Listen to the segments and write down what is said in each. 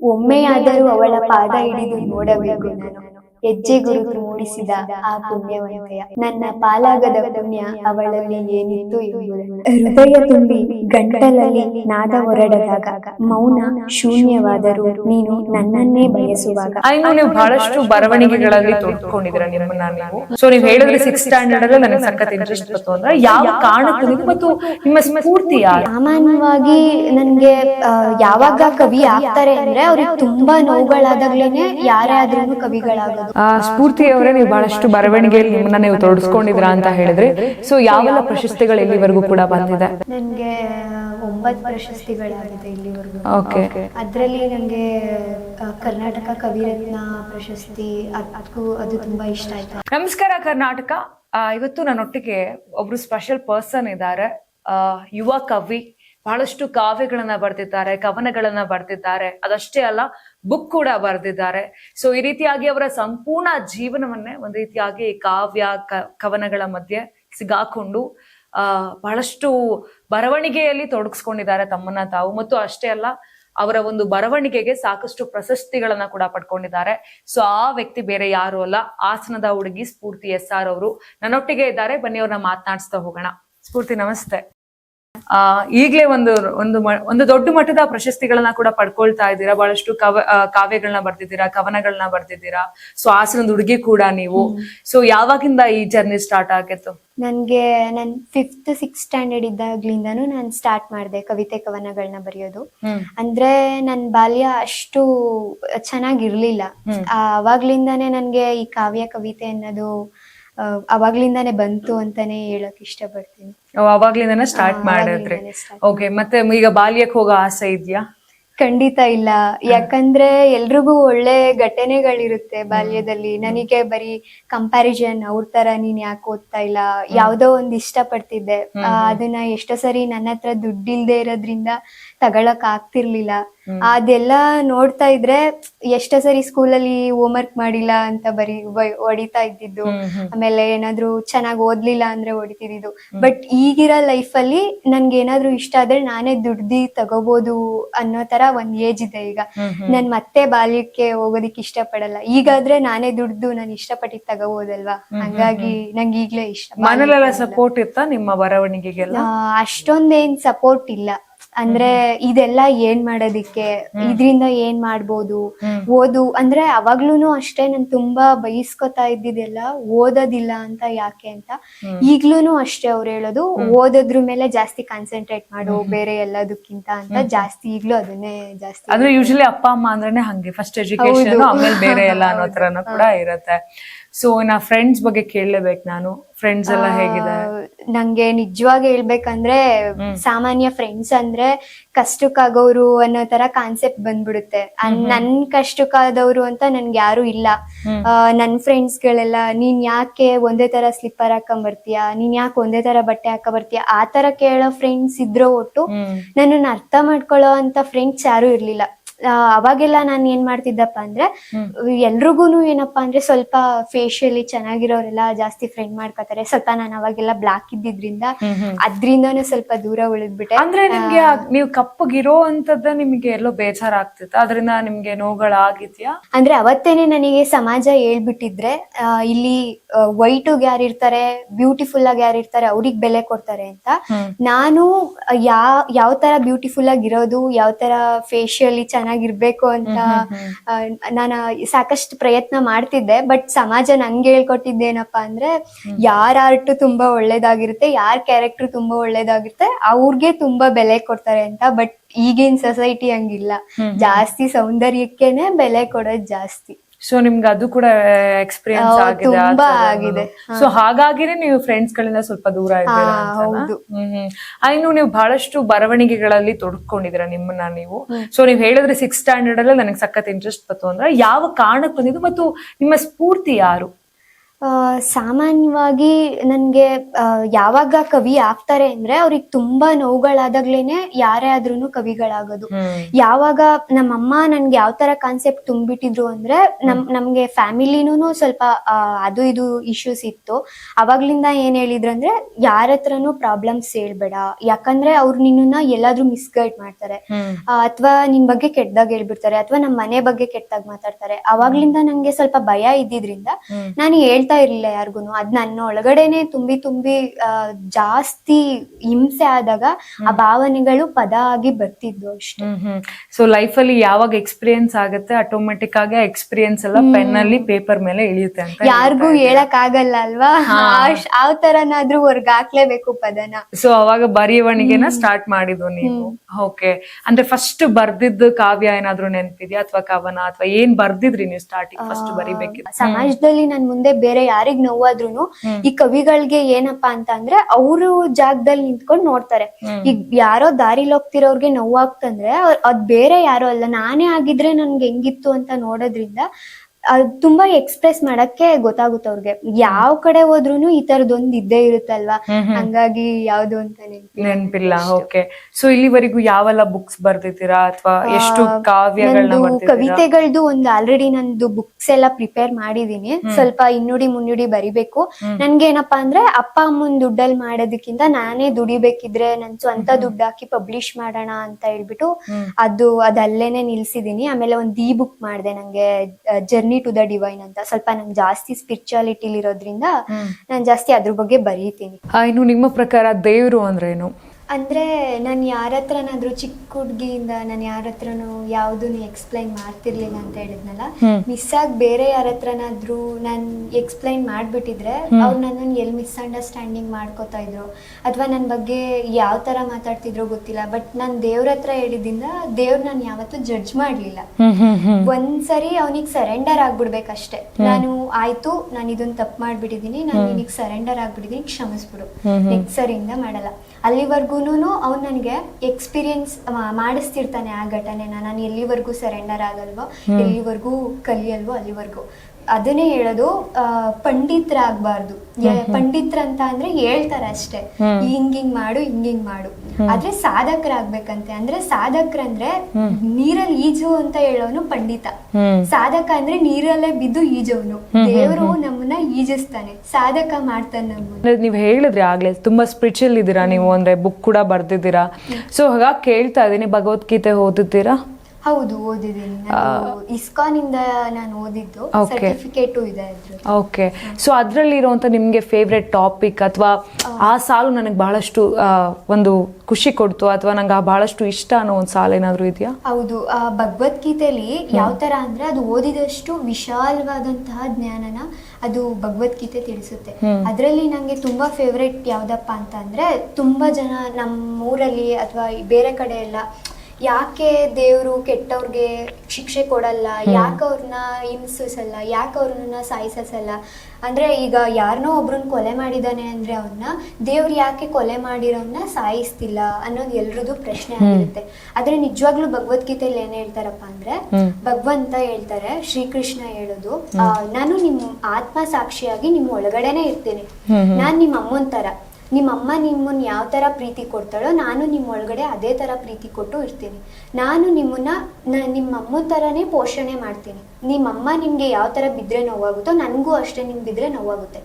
ಒಮ್ಮೆಯಾದರೂ ಅವಳ ಪಾದ ಹಿಡಿದು ನೋಡಬೇಕು ನಾನು ಹೆಜ್ಜೆ ಗುರುತು ಮೂಡಿಸಿದ ಆ ಪುಣ್ಯವಂತೆಯ. ನನ್ನ ಪಾಲಾಗದ ಪುಣ್ಯ ಅವಳಲ್ಲಿ ಏನಿತ್ತು ಎಂಬುದನ್ನು. ಹೃದಯ ತುಂಬಿ ಗಂಟಲಲ್ಲಿ ನಾದ ಹೊರಡದಾಗ ಮೌನ ಶೂನ್ಯವಾದರೂ ನೀನು ನನ್ನನ್ನೇ ಬಯಸುವಾಗ. ನೀವು ಬಹಳಷ್ಟು ಬರವಣಿಗೆಗಳಲ್ಲಿ ತೊಡ್ಕೊಂಡಿದ್ದೀರಾ ನಿಮ್ಮನ್ನ ನೀವು. ಸೊ ನೀವು ಹೇಳಿದ್ರೆ ಸಿಕ್ಸ್ ಸ್ಟ್ಯಾಂಡರ್ಡ್ ಅಲ್ಲಿ ನನಗೆ ಸಖತ್ ಇಂಟ್ರೆಸ್ಟ್ ಬಂತು ಅಂದ್ರೆ ಯಾವ ಕಾರಣಕ್ಕೆ ಮತ್ತು ನಿಮ್ಮ ಸ್ಫೂರ್ತಿ ಸಾಮಾನ್ಯವಾಗಿ ನನ್ಗೆ ಯಾವಾಗ ಕವಿ ಆಗ್ತಾರೆ ಅಂದ್ರೆ ಅವ್ರಿಗೆ ತುಂಬಾ ನೋವುಗಳಾದಾಗ್ಲೇನೆ ಯಾರೇ ಆದ್ರೂ ಕವಿಗಳಾಗೋದು. ಸ್ಫೂರ್ತಿ ಅವರೇ ನೀವು ಬಹಳಷ್ಟು ಬರವಣಿಗೆಯಲ್ಲಿ ನಿಮ್ಮನ್ನ ನೀವು ತೊಡಸ್ಕೊಂಡಿದ್ರಾ ಅಂತ ಹೇಳಿದ್ರೆ ಸೊ ಯಾವೆಲ್ಲ ಪ್ರಶಸ್ತಿಗಳು ಇಲ್ಲಿವರೆಗೂ ಕೂಡ ಬಂದಿದೆ? ನನ್ಗೆ ಒಂಬತ್ತು ಪ್ರಶಸ್ತಿಗಳಾಗಿದೆ ಇಲ್ಲಿವರೆಗೂ. ಓಕೆ ಅದರಲ್ಲಿ ನನಗೆ ಕರ್ನಾಟಕ ಕವಿರತ್ನ ಪ್ರಶಸ್ತಿ ಅದಕ್ಕೂ ಅದು ತುಂಬಾ ಇಷ್ಟ ಆಯ್ತು. ನಮಸ್ಕಾರ ಕರ್ನಾಟಕ. ಇವತ್ತು ನನ್ನೊಟ್ಟಿಗೆ ಒಬ್ರು ಸ್ಪೆಷಲ್ ಪರ್ಸನ್ ಇದ್ದಾರೆ. ಯುವ ಕವಿ. ಬಹಳಷ್ಟು ಕಾವ್ಯಗಳನ್ನ ಬರ್ತಿದ್ದಾರೆ ಕವನಗಳನ್ನ ಬರ್ತಿದ್ದಾರೆ ಅದಷ್ಟೇ ಅಲ್ಲ ಬುಕ್ ಕೂಡ ಬರೆದಿದ್ದಾರೆ. ಸೊ ಈ ರೀತಿಯಾಗಿ ಅವರ ಸಂಪೂರ್ಣ ಜೀವನವನ್ನೇ ಒಂದು ರೀತಿಯಾಗಿ ಕಾವ್ಯ ಕವನಗಳ ಮಧ್ಯೆ ಸಿಗಾಕೊಂಡು, ಆ, ಬಹಳಷ್ಟು ಬರವಣಿಗೆಯಲ್ಲಿ ತೊಡಗಿಸ್ಕೊಂಡಿದ್ದಾರೆ ತಮ್ಮನ್ನ ತಾವು. ಮತ್ತು ಅಷ್ಟೇ ಅಲ್ಲ, ಅವರ ಒಂದು ಬರವಣಿಗೆಗೆ ಸಾಕಷ್ಟು ಪ್ರಶಸ್ತಿಗಳನ್ನ ಕೂಡ ಪಡ್ಕೊಂಡಿದ್ದಾರೆ. ಸೊ ಆ ವ್ಯಕ್ತಿ ಬೇರೆ ಯಾರು ಅಲ್ಲ. ಹಾಸನದ ಹುಡುಗಿ ಸ್ಫೂರ್ತಿ ಎಸ್ ಆರ್ ಅವರು ನನ್ನೊಟ್ಟಿಗೆ ಇದ್ದಾರೆ. ಬನ್ನಿ ಅವ್ರನ್ನ ಮಾತನಾಡಿಸ್ತಾ ಹೋಗೋಣ. ಸ್ಫೂರ್ತಿ, ನಮಸ್ತೆ. ಆ ಈಗ್ಲೇ ಒಂದು ಒಂದು ಒಂದು ದೊಡ್ಡ ಮಟ್ಟದ ಪ್ರಶಸ್ತಿಗಳನ್ನ ಕೂಡ ಪಡ್ಕೊಳ್ತಾ ಇದ್ದೀರಾ? ಬಹಳಷ್ಟು ಕವ ಕಾವ್ಯಗಳನ್ನ ಬರ್ತಿದ್ದೀರಾ ಕವನಗಳನ್ನ ಬರ್ದಿದ್ದೀರಾ? ಸೊ ಹಾಸನದ ಹುಡುಗಿ ಕೂಡ ನೀವು. ಸೊ ಯಾವಾಗಿಂದ ಈ ಜರ್ನಿ ಸ್ಟಾರ್ಟ್ ಆಗಿತ್ತು? ನನಗೆ ನಾನು ಫಿಫ್ತ್ ಸಿಕ್ಸ್ ಸ್ಟ್ಯಾಂಡರ್ಡ್ ಇದ್ದಾಗ್ಲಿಂದನೂ ನಾನು ಸ್ಟಾರ್ಟ್ ಮಾಡಿದೆ ಕವಿತೆ ಕವನಗಳನ್ನ ಬರೆಯೋದು. ಅಂದ್ರೆ ನನ್ ಬಾಲ್ಯ ಅಷ್ಟು ಚೆನ್ನಾಗಿರ್ಲಿಲ್ಲ. ಅವಾಗ್ಲಿಂದಾನೇ ನನಗೆ ಈ ಕಾವ್ಯ ಕವಿತೆ ಅನ್ನೋದು ಅವಾಗ್ಲಿಂದಾನೇ ಬಂತು ಅಂತಾನೆ ಹೇಳಕ್ ಇಷ್ಟಪಡ್ತೀನಿ. ಅವಾಗ್ಲಿಂದನೇ ಸ್ಟಾರ್ಟ್ ಮಾಡಿದ್ರಿ. ಓಕೆ ಮತ್ತೆ ಈಗ ಬಾಲ್ಯಕ್ಕೆ ಹೋಗೋ ಆಸೆ ಇದ್ಯಾ? ಖಂಡಿತ ಇಲ್ಲ. ಯಾಕಂದ್ರೆ ಎಲ್ರಿಗೂ ಒಳ್ಳೆ ಘಟನೆಗಳಿರುತ್ತೆ ಬಾಲ್ಯದಲ್ಲಿ. ನನಗೆ ಬರೀ ಕಂಪ್ಯಾರಿಸನ್ ಅವ್ರ ತರ ನೀನ್ ಯಾಕೆ ಓದ್ತಾ ಇಲ್ಲ? ಯಾವ್ದೋ ಒಂದ್ ಇಷ್ಟ ಪಡ್ತಿದ್ದೆ ಅದನ್ನ ಎಷ್ಟೋ ಸರಿ ನನ್ನ ಹತ್ರ ದುಡ್ಡಿಲ್ದೆ ಇರೋದ್ರಿಂದ ತಗೊಳಕ್ ಆಗ್ತಿರ್ಲಿಲ್ಲ ಅದೆಲ್ಲ ನೋಡ್ತಾ ಇದ್ರೆ ಎಷ್ಟೋ ಸರಿ ಸ್ಕೂಲಲ್ಲಿ ಹೋಮ್ವರ್ಕ್ ಮಾಡಿಲ್ಲ ಅಂತ ಬರೀ ಹೊಡಿತಾ ಇದ್ದಿದ್ದು. ಆಮೇಲೆ ಏನಾದ್ರೂ ಚೆನ್ನಾಗಿ ಓದ್ಲಿಲ್ಲ ಅಂದ್ರೆ ಹೊಡಿತಿದ್ದು ಬಟ್ ಈಗಿರೋ ಲೈಫ್ ಅಲ್ಲಿ ನನ್ಗೆ ಏನಾದ್ರು ಇಷ್ಟ ಆದ್ರೆ ನಾನೇ ದುಡ್ದಿ ತಗೋಬಹುದು ಅನ್ನೋ ತರ ಒಂದ್ ಏಜ್ ಇದೆ ಈಗ. ನಾನ್ ಮತ್ತೆ ಬಾಲ್ಯಕ್ಕೆ ಹೋಗೋದಿಕ್ ಇಷ್ಟ ಪಡಲ್ಲ ಈಗಾದ್ರೆ ನಾನೇ ದುಡ್ದು ನಾನು ಇಷ್ಟಪಟ್ಟಿದ್ ತಗೋಬಹುದಲ್ವಾ ಹಂಗಾಗಿ ನಂಗೆ ಈಗ್ಲೇ ಇಷ್ಟ. ಮನೇಲೆಲ್ಲ ಸಪೋರ್ಟ್ ಇತ್ತಾ ನಿಮ್ಮ ಬರವಣಿಗೆಗೆಲ್ಲ? ಅಷ್ಟೊಂದೇನ್ ಸಪೋರ್ಟ್ ಇಲ್ಲ. ಅಂದ್ರೆ ಇದೆಲ್ಲ ಏನ್ ಮಾಡೋದಿಕ್ಕೆ? ಇದ್ರಿಂದ ಏನ್ ಮಾಡ್ಬೋದು? ಓದು. ಅಂದ್ರೆ ಅವಾಗ್ಲೂನು ಅಷ್ಟೇ ನಾನು ತುಂಬಾ ಬಯಸ್ಕೊತಾ ಇದ್ದಿದ್ದೆಲ್ಲ ಓದೋದಿಲ್ಲ ಅಂತ ಯಾಕೆ ಅಂತ? ಈಗ್ಲೂನು ಅಷ್ಟೇ ಅವ್ರು ಹೇಳೋದು. ಓದೋದ್ರ ಮೇಲೆ ಜಾಸ್ತಿ ಕಾನ್ಸಂಟ್ರೇಟ್ ಮಾಡು ಬೇರೆ ಎಲ್ಲದಕ್ಕಿಂತ ಅಂತ ಜಾಸ್ತಿ ಈಗ್ಲೂ ಅದನ್ನೇ ಜಾಸ್ತಿ ಅಂದ್ರೆ ಯೂಶಲಿ ಅಪ್ಪ ಅಮ್ಮ ಅಂದ್ರೆ ಹಂಗೆ. ಫಸ್ಟ್ ಎಜುಕೇಶನ್ ಆಮೇಲೆ ಬೇರೆ ಎಲ್ಲ ಅನ್ನೋ ತರನು ಕೂಡ ಇರತ್ತೆ. ಸೊ ನಾ ಫ್ರೆಂಡ್ಸ್ ಬಗ್ಗೆ ಕೇಳಲೇಬೇಕು ನಾನು. ಫ್ರೆಂಡ್ಸ್ ಎಲ್ಲ ಹೇಗಿದೆ? ನಂಗೆ ನಿಜವಾಗಿ ಹೇಳ್ಬೇಕಂದ್ರೆ ಸಾಮಾನ್ಯ ಫ್ರೆಂಡ್ಸ್ ಅಂದ್ರೆ ಕಷ್ಟಕ್ಕಾಗೋರು ಅನ್ನೋ ತರ ಕಾನ್ಸೆಪ್ಟ್ ಬಂದ್ಬಿಡುತ್ತೆ. ನನ್ ಕಷ್ಟಕ್ಕಾದವ್ರು ಅಂತ ನನ್ಗೆ ಯಾರು ಇಲ್ಲ. ನನ್ ಫ್ರೆಂಡ್ಸ್ ಗಳೆಲ್ಲ ನೀನ್ ಯಾಕೆ ಒಂದೇ ತರ ಸ್ಲಿಪ್ಪರ್ ಹಾಕೊಂಡ್ ಬರ್ತೀಯಾ ನೀನ್ ಯಾಕೆ ಒಂದೇ ತರ ಬಟ್ಟೆ ಹಾಕ ಬರ್ತೀಯಾ ಆ ತರ ಕೇಳೋ ಫ್ರೆಂಡ್ಸ್ ಇದ್ರೋ ಒಟ್ಟು ನನ್ನನ್ನು ಅರ್ಥ ಮಾಡ್ಕೊಳ್ಳೋ ಅಂತ ಫ್ರೆಂಡ್ಸ್ ಯಾರು ಇರ್ಲಿಲ್ಲ. ಅವಾಗೆಲ್ಲ ನಾನ್ ಏನ್ ಮಾಡ್ತಿದ್ದಪ್ಪ ಅಂದ್ರೆ ಎಲ್ರಿಗೂನು ಏನಪ್ಪಾ ಅಂದ್ರೆ ಸ್ವಲ್ಪ ಫೇಶಿಯಲಿ ಚೆನ್ನಾಗಿರೋರೆಲ್ಲ ಜಾಸ್ತಿ ಫ್ರೆಂಡ್ ಮಾಡ್ಕೋತಾರೆ. ಸ್ವಲ್ಪ ನಾನು ಅವಾಗೆಲ್ಲ ಬ್ಲಾಕ್ ಇದ್ದಿದ್ರಿಂದ ಅದ್ರಿಂದಾನು ಸ್ವಲ್ಪ ದೂರ ಉಳಿದ್ಬಿಟ್ಟೆ. ಅಂದ್ರೆ ನಿಮ್ಗೆ ನೀವು ಕಪ್ಪಗಿರೋ ಅಂತದ್ದ ನಿಮ್ಗೆ ಎಲ್ಲೋ ಬೇಜಾರಾಗ್ತಿತ್ತು. ಅದರಿಂದ ನಿಮ್ಗೆ ನೋವುಗಳಾಗಿದ್ಯಾ ಅಂದ್ರೆ ಅವತ್ತೇನೆ ನನಗೆ ಸಮಾಜ ಹೇಳ್ಬಿಟ್ಟಿದ್ರೆ ಇಲ್ಲಿ ವೈಟ್ ಯಾರು ಇರ್ತಾರೆ ಬ್ಯೂಟಿಫುಲ್ ಆಗಿ ಯಾರು ಇರ್ತಾರೆ ಅವ್ರಿಗೆ ಬೆಲೆ ಕೊಡ್ತಾರೆ ಅಂತ. ನಾನು ಯಾವ ಯಾವ ತರ ಬ್ಯೂಟಿಫುಲ್ ಆಗಿರೋದು ಯಾವ ತರ ಫೇಶಿಯಲಿ ಚೆನ್ನಾಗಿರ್ಬೇಕು ಅಂತ ನಾನು ಸಾಕಷ್ಟು ಪ್ರಯತ್ನ ಮಾಡ್ತಿದ್ದೆ ಬಟ್ ಸಮಾಜ ನಂಗೆ ಹೇಳ್ಕೊಟ್ಟಿದ್ದೇನಪ್ಪಾ ಅಂದ್ರೆ ಯಾರ ಆರ್ಟ್ ತುಂಬಾ ಒಳ್ಳೇದಾಗಿರುತ್ತೆ ಯಾರ ಕ್ಯಾರೆಕ್ಟರ್ ತುಂಬಾ ಒಳ್ಳೇದಾಗಿರುತ್ತೆ ಅವ್ರಿಗೆ ತುಂಬಾ ಬೆಲೆ ಕೊಡ್ತಾರೆ ಅಂತ ಬಟ್ ಈಗಿನ ಸೊಸೈಟಿ ಹಂಗಿಲ್ಲ. ಜಾಸ್ತಿ ಸೌಂದರ್ಯಕ್ಕೇನೆ ಬೆಲೆ ಕೊಡೋದು ಜಾಸ್ತಿ. ಸೊ ನಿಮ್ಗೆ ಅದು ಕೂಡ ಎಕ್ಸ್ಪೀರಿಯನ್ಸ್ ಹೌದು, ಆಗಿದೆ ತುಂಬಾ ಆಗಿದೆ. ಸೊ ಹಾಗಾಗಿನೇ ನೀವು ಫ್ರೆಂಡ್ಸ್ ಗಳಿಂದ ಸ್ವಲ್ಪ ದೂರ ಇದ್ದೀರಾ ಹಾ, ಅಂತನಾ? ಹೌದು. ಹ್ಮ್ ಹ್ಮ್ ಆ, ಇನ್ನು ನೀವು ಬಹಳಷ್ಟು ಬರವಣಿಗೆಗಳಲ್ಲಿ ತೊಡ್ಕೊಂಡಿದ್ದೀರಾ ನಿಮ್ಮನ್ನ ನೀವು ಸೊ ನೀವು ಹೇಳಿದ್ರೆ ಸಿಕ್ಸ್ ಸ್ಟ್ಯಾಂಡರ್ಡ್ ಅಲ್ಲಿ ನನಗೆ ಸಖತ್ ಇಂಟ್ರೆಸ್ಟ್ ಬಂತು ಅಂದ್ರೆ ಯಾವ ಕಾರಣಕ್ಕೆ ಬಂದಿದ್ದು ಮತ್ತು ನಿಮ್ಮ ಸ್ಫೂರ್ತಿ ಯಾರು ಸಾಮಾನ್ಯವಾಗಿ ನನಗೆ ಯಾವಾಗ ಕವಿ ಆಗ್ತಾರೆ ಅಂದ್ರೆ ಅವ್ರಿಗೆ ತುಂಬಾ ನೋವುಗಳಾದಾಗ್ಲೇನೆ ಯಾರೇ ಆದ್ರೂನು ಕವಿಗಳಾಗೋದು. ಯಾವಾಗ ನಮ್ಮಮ್ಮ ನನ್ಗೆ ಯಾವ ತರ ಕಾನ್ಸೆಪ್ಟ್ ತುಂಬಿಟ್ಟಿದ್ರು ಅಂದ್ರೆ ನಮ್ ನಮ್ಗೆ ಫ್ಯಾಮಿಲಿನೂ ಸ್ವಲ್ಪ ಅದು ಇದು ಇಶ್ಯೂಸ್ ಇತ್ತು. ಅವಾಗ್ಲಿಂದ ಏನ್ ಹೇಳಿದ್ರು ಅಂದ್ರೆ ಯಾರ ಹತ್ರನೂ ಪ್ರಾಬ್ಲಮ್ಸ್ ಹೇಳ್ಬೇಡ. ಯಾಕಂದ್ರೆ ಅವ್ರು ನಿನ್ನನ್ನ ಎಲ್ಲಾದ್ರೂ ಮಿಸ್ಗೈಡ್ ಮಾಡ್ತಾರೆ. ಅಥವಾ ನಿನ್ ಬಗ್ಗೆ ಕೆಟ್ಟದಾಗ ಹೇಳ್ಬಿಡ್ತಾರೆ ಅಥವಾ ನಮ್ಮ ಮನೆ ಬಗ್ಗೆ ಕೆಟ್ಟದಾಗ ಮಾತಾಡ್ತಾರೆ. ಅವಾಗ್ಲಿಂದ ನಂಗೆ ಸ್ವಲ್ಪ ಭಯ ಇದ್ದಿದ್ರಿಂದ ನಾನು ಹೇಳ್ತಾ ಇರ್ಲಿಲ್ಲ ಯಾರಿಗೂ ಅದ್ ನನ್ನ ಒಳಗಡೆನೆ ತುಂಬಿ ತುಂಬಿ ಆ, ಜಾಸ್ತಿ ಹಿಂಸೆ ಆದಾಗ ಆ ಭಾವನೆಗಳು ಪದ ಆಗಿ ಬರ್ತಿದ್ವು ಅಷ್ಟೇ. ಸೊ ಲೈಫ್ ಅಲ್ಲಿ ಯಾವಾಗ ಎಕ್ಸ್ಪೀರಿಯನ್ಸ್ ಆಗುತ್ತೆ ಆಟೋಮೆಟಿಕ್ ಆಗಿ ಎಕ್ಸ್ಪೀರಿಯನ್ಸ್ ಎಲ್ಲ ಪೆನ್ ಅಲ್ಲಿ ಪೇಪರ್ ಮೇಲೆ ಇಳಿಯುತ್ತೆ ಅಂತ ಯಾರಿಗೂ ಹೇಳಕ್ ಆಗಲ್ಲ ಅಲ್ವಾ? ಯಾವ ಆ ತರನಾದ್ರೂ ಹೊರ್ಗ್ ಹಾಕ್ಲೇಬೇಕು ಪದನ. ಸೊ ಅವಾಗ ಬರೆಯವಣಿಗೆನ ಸ್ಟಾರ್ಟ್ ಮಾಡಿದ್ವು ನೀವು. ಓಕೆ ಅಂದ್ರೆ ಫಸ್ಟ್ ಬರ್ದಿದ್ದ ಕಾವ್ಯ ಏನಾದ್ರು ನೆನಪಿದ್ಯಾ? ಅಥವಾ ಕವನ? ಅಥವಾ ಏನ್ ಬರ್ದಿದ್ರಿ ನೀವು ಸ್ಟಾರ್ಟಿಂಗ್ ಫಸ್ಟ್ ಬರಿಬೇಕಿತ್ತು? ಸಮಾಜದಲ್ಲಿ ನನ್ ಮುಂದೆ ಬೇರೆ ಯಾರಿಗ್ ನೋವಾದ್ರೂನು ಈ ಕವಿಗಳಿಗೆ ಏನಪ್ಪಾ ಅಂತ ಅಂದ್ರೆ ಅವರು ಜಾಗದಲ್ಲಿ ನಿಂತ್ಕೊಂಡ್ ನೋಡ್ತಾರೆ. ಈಗ ಯಾರೋ ದಾರಿಲಿ ಹೋಗ್ತಿರೋರ್ಗೆ ನೋವಾಗ್ತಂದ್ರೆ ಅದ್ ಬೇರೆ ಯಾರೋ ಅಲ್ಲ ನಾನೇ ಆಗಿದ್ರೆ ನನ್ಗೆ ಹೆಂಗಿತ್ತು ಅಂತ ನೋಡೋದ್ರಿಂದ ಅದ್ ತುಂಬಾ ಎಕ್ಸ್ಪ್ರೆಸ್ ಮಾಡಕ್ಕೆ ಗೊತ್ತಾಗುತ್ತೆ ಅವ್ರಿಗೆ. ಯಾವ ಕಡೆ ಹೋದ್ರುನು ಈ ತರದೊಂದ್ ಇದ್ದೇ ಇರುತ್ತಲ್ವಾ? ಹಂಗಾಗಿ ಯಾವ್ದು ಅಂತ ನೆನ್ಪಿಲ್ಲ. ಓಕೆ ಸೊ ಇಲ್ಲಿವರೆಗೂ ಯಾವೆಲ್ಲ ಬುಕ್ಸ್ ಬರ್ದಿದ್ದೀರಾ ಅಥವಾ ಎಷ್ಟು ಕಾವ್ಯಗಳನ್ನ ಕವಿತೆಗಳದ್ದು ಒಂದು ಆಲ್ರೆಡಿ ನಂದು ಬುಕ್ಸ್ ಎಲ್ಲ ಪ್ರಿಪೇರ್ ಮಾಡಿದೀನಿ. ಸ್ವಲ್ಪ ಇನ್ನುಡಿ ಮುನ್ನುಡಿ ಬರಿಬೇಕು. ನನ್ಗೆ ಏನಪ್ಪಾ ಅಂದ್ರೆ ಅಪ್ಪ ಅಮ್ಮನ್ ದುಡ್ಡಲ್ಲಿ ಮಾಡೋದಕ್ಕಿಂತ ನಾನೇ ದುಡಿಬೇಕಿದ್ರೆ ನನ್ ಸ್ವಂತ ದುಡ್ಡು ಹಾಕಿ ಪಬ್ಲಿಷ್ ಮಾಡೋಣ ಅಂತ ಹೇಳ್ಬಿಟ್ಟು ಅದು ಅದಲ್ಲೇನೆ ನಿಲ್ಸಿದೀನಿ. ಆಮೇಲೆ ಒಂದ್ ಈ ಬುಕ್ ಮಾಡಿದೆ ನಂಗೆ ಜರ್ನಿ ಟು ದ ಡಿವೈನ್ ಅಂತ. ಸ್ವಲ್ಪ ನಂಗೆ ಜಾಸ್ತಿ ಸ್ಪಿರಿಚುಯಾಲಿಟಿ ಇರೋದ್ರಿಂದ ನಾನ್ ಜಾಸ್ತಿ ಅದ್ರ ಬಗ್ಗೆ ಬರೀತೀನಿ. ಆ, ಇನ್ನು ನಿಮ್ಮ ಪ್ರಕಾರ ದೇವ್ರು ಅಂದ್ರೇನು? ಅಂದ್ರೆ ನಾನು ಯಾರ ಹತ್ರನಾದ್ರೂ ಚಿಕ್ಕ ಹುಡ್ಗಿಯಿಂದ ನಾನು ಯಾರ ಹತ್ರನೂ ಯಾವುದನ್ನು ಎಕ್ಸ್ಪ್ಲೈನ್ ಮಾಡ್ತಿರ್ಲಿಲ್ಲ ಅಂತ ಹೇಳಿದ್ನಲ್ಲ ಮಿಸ್ ಆಗಿ ಬೇರೆ ಯಾರ ಹತ್ರನಾದ್ರೂ ನಾನು ಎಕ್ಸ್ಪ್ಲೈನ್ ಮಾಡ್ಬಿಟ್ಟಿದ್ರೆ ಅವ್ರು ನನ್ನನ್ನು ಎಲ್ಲಿ ಮಿಸ್ಅಂಡರ್ಸ್ಟ್ಯಾಂಡಿಂಗ್ ಮಾಡ್ಕೋತಾ ಇದ್ರು. ಅಥವಾ ನನ್ನ ಬಗ್ಗೆ ಯಾವ ತರ ಮಾತಾಡ್ತಿದ್ರೋ ಗೊತ್ತಿಲ್ಲ ಬಟ್ ನಾನು ದೇವ್ರ ಹತ್ರ ಹೇಳಿದ್ದಿಂದ ದೇವ್ರು ನಾನು ಯಾವತ್ತೂ ಜಡ್ಜ್ ಮಾಡ್ಲಿಲ್ಲ. ಒಂದ್ಸರಿ ಅವನಿಗೆ ಸರೆಂಡರ್ ಆಗ್ಬಿಡ್ಬೇಕಷ್ಟೇ. ನಾನು ಆಯ್ತು ನಾನು ಇದನ್ನ ತಪ್ಪು ಮಾಡ್ಬಿಟ್ಟಿದೀನಿ ನಾನು ನಿನಗೆ ಸರೆಂಡರ್ ಆಗ್ಬಿಟ್ಟಿದೀನಿ ಕ್ಷಮಿಸ್ಬಿಡು. ನೆಕ್ಸ್ಟ್ ಸರಿಯಿಂದ ಮಾಡಲ್ಲ. ಅಲ್ಲಿವರ್ಗೂನು ಅವ್ನು ನನಗೆ ಎಕ್ಸ್ಪೀರಿಯನ್ಸ್ ಮಾಡಿಸ್ತಿರ್ತಾನೆ ಆ ಘಟನೆನ. ನಾನು ಎಲ್ಲಿವರೆಗೂ ಸರೆಂಡರ್ ಆಗಲ್ವೋ ಎಲ್ಲಿವರೆಗೂ ಕಲಿಯಲ್ವೋ ಅಲ್ಲಿವರೆಗೂ. ಅದನ್ನೇ ಹೇಳೋದು ಪಂಡಿತರಾಗ್ಬಾರ್ದು. ಪಂಡಿತ್ರಂತ ಅಂದ್ರೆ ಹೇಳ್ತಾರೆ ಅಷ್ಟೇ ಹಿಂಗ್ ಹಿಂಗ್ ಮಾಡು ಹಿಂಗ್ ಹಿಂಗ್ ಮಾಡು ಆದ್ರೆ ಸಾಧಕರಾಗ್ಬೇಕಂತೆ. ಅಂದ್ರೆ ಸಾಧಕರಂದ್ರೆ ನೀರಲ್ಲಿ ಈಜು ಅಂತ ಹೇಳೋನು ಪಂಡಿತ. ಸಾಧಕ ಅಂದ್ರೆ ನೀರಲ್ಲೇ ಬಿದ್ದು ಈಜೋನು. ದೇವರು ನಮ್ಮನ್ನ ಈಜಿಸ್ತಾನೆ. ಸಾಧಕ ಮಾಡ್ತಾನೆ ನಮ್ಮನ್ನ. ನೀವ್ ನೀವು ಹೇಳಿದ್ರಿ ಆಗ್ಲೇ ತುಂಬಾ ಸ್ಪಿರಿಚುವಲ್ ಇದ್ದೀರಾ ನೀವು ಅಂದ್ರೆ ಬುಕ್ ಕೂಡ ಬರ್ದಿದ್ದೀರಾ. ಸೊ ಹಾಗಾಗಿ ಕೇಳ್ತಾ ಇದೀನಿ ಭಗವದ್ಗೀತೆ ಓದಿದ್ದೀರಾ ಹೌದು ಓದಿದ್ದೀನಿ. ನಾನು ಇಸ್ಕಾನ್ ಇಂದ ನಾನು ಓದಿದ್ದು. ಸರ್ಟಿಫಿಕೇಟು ಇದೆ ಓಕೆ ಸೊ ಅದರಲ್ಲಿ ಇರುವಂತ ನಿಮ್ಗೆ ಫೇವ್ರೆಟ್ ಟಾಪಿಕ್ ಅಥವಾ ಆ. ಸಾಲು ನನಗೆ ಬಹಳಷ್ಟು ಒಂದು ಖುಷಿ ಕೊಡ್ತು ಅಥವಾ ನಂಗೆ ಆ ಬಹಳಷ್ಟು ಇಷ್ಟ ಅನ್ನೋ ಒಂದು ಸಾಲ ಏನಾದ್ರು ಇದೆಯಾ? ಹೌದು. ಆ ಭಗವದ್ಗೀತೆಲಿ ಯಾವ ತರ ಅಂದ್ರೆ ಅದು ಓದಿದಷ್ಟು ವಿಶಾಲವಾದಂತಹ ಜ್ಞಾನನ ಅದು ಭಗವದ್ಗೀತೆ ತಿಳಿಸುತ್ತೆ. ಅದರಲ್ಲಿ ನಂಗೆ ತುಂಬಾ ಫೇವ್ರೆಟ್ ಯಾವ್ದಪ್ಪ ಅಂತ ಅಂದ್ರೆ ತುಂಬಾ ಜನ ನಮ್ಮ ಊರಲ್ಲಿ ಅಥವಾ ಬೇರೆ ಕಡೆ ಎಲ್ಲ ಯಾಕೆ ದೇವರು ಕೆಟ್ಟವ್ರಿಗೆ ಶಿಕ್ಷೆ ಕೊಡಲ್ಲ? ಯಾಕೆ ಅವ್ರನ್ನ ಹಿಂಸಿಸಲ್ಲ? ಯಾಕೆ ಅವ್ರನ್ನ ಸಾಯಿಸಲ್ಲ? ಅಂದ್ರೆ ಈಗ ಯಾರನ್ನೋ ಒಬ್ರನ್ನ ಕೊಲೆ ಮಾಡಿದಾನೆ ಅಂದ್ರೆ ಅವ್ರನ್ನ ದೇವ್ರು ಯಾಕೆ ಕೊಲೆ ಮಾಡಿರೋನ್ನ ಸಾಯಿಸ್ತಿಲ್ಲ ಅನ್ನೋದು ಎಲ್ರದು ಪ್ರಶ್ನೆ ಆಗಿರುತ್ತೆ. ಆದ್ರೆ ನಿಜವಾಗ್ಲೂ ಭಗವದ್ಗೀತೆಯಲ್ಲಿ ಏನ್ ಹೇಳ್ತಾರಪ್ಪ ಅಂದ್ರೆ ಭಗವಂತ ಹೇಳ್ತಾರೆ ಶ್ರೀಕೃಷ್ಣ ಹೇಳೋದು ನಾನು ನಿಮ್ ಆತ್ಮ ಸಾಕ್ಷಿಯಾಗಿ ನಿಮ್ ಒಳಗಡೆನೆ ಇರ್ತೀನಿ. ನಾನ್ ನಿಮ್ ಅಮ್ಮನ್ ತರ. ನಿಮ್ಮ ಅಮ್ಮ ನಿಮ್ಮನ್ನ ಯಾವ ತರ ಪ್ರೀತಿ ಕೊಡ್ತಾಳೋ ನಾನು ನಿಮ್ಮ ಒಳಗಡೆ ಅದೇ ತರ ಪ್ರೀತಿ ಕೊಟ್ಟು ಇರ್ತೀನಿ. ನಾನು ನಿಮ್ಮನ್ನ ನಿಮ್ಮ ಅಮ್ಮನ ಥರನೇ ಪೋಷಣೆ ಮಾಡ್ತೀನಿ. ನಿಮ್ಮ ಅಮ್ಮ ನಿಮ್ಗೆ ಯಾವ ತರ ಬಿದ್ರೆ ನೋವಾಗುತ್ತೋ ನನಗೂ ಅಷ್ಟೇ ನಿಮ್ ಬಿದ್ರೆ ನೋವಾಗುತ್ತೆ.